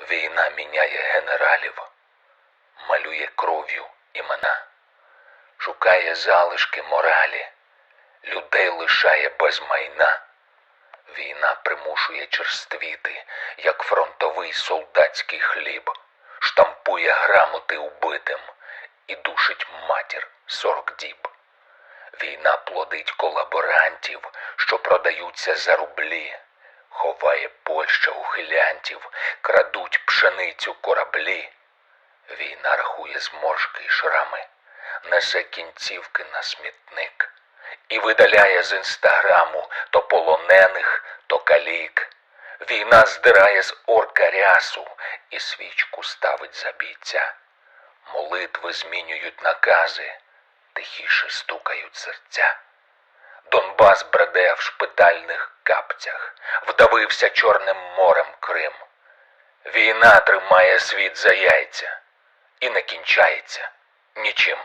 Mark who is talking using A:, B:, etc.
A: Війна міняє генералів, малює кров'ю імена, шукає залишки моралі, людей лишає без майна. Війна примушує черствіти, як фронтовий солдатський хліб, штампує грамоти убитим і душить матір сорок діб. Війна плодить колаборантів, що продаються за рублі, Польща крадуть пшеницю кораблі. Війна рахує зморшки й шрами, несе кінцівки на смітник і видаляє з інстаграму то полонених, то калік. Війна здирає з орка рясу і свічку ставить за бійця. Молитви змінюють накази, тихіше стукають серця. Донбас бреде в шпитальних капцях, вдавився Чорним морем Крим. Війна тримає світ за яйця і не кінчається нічим.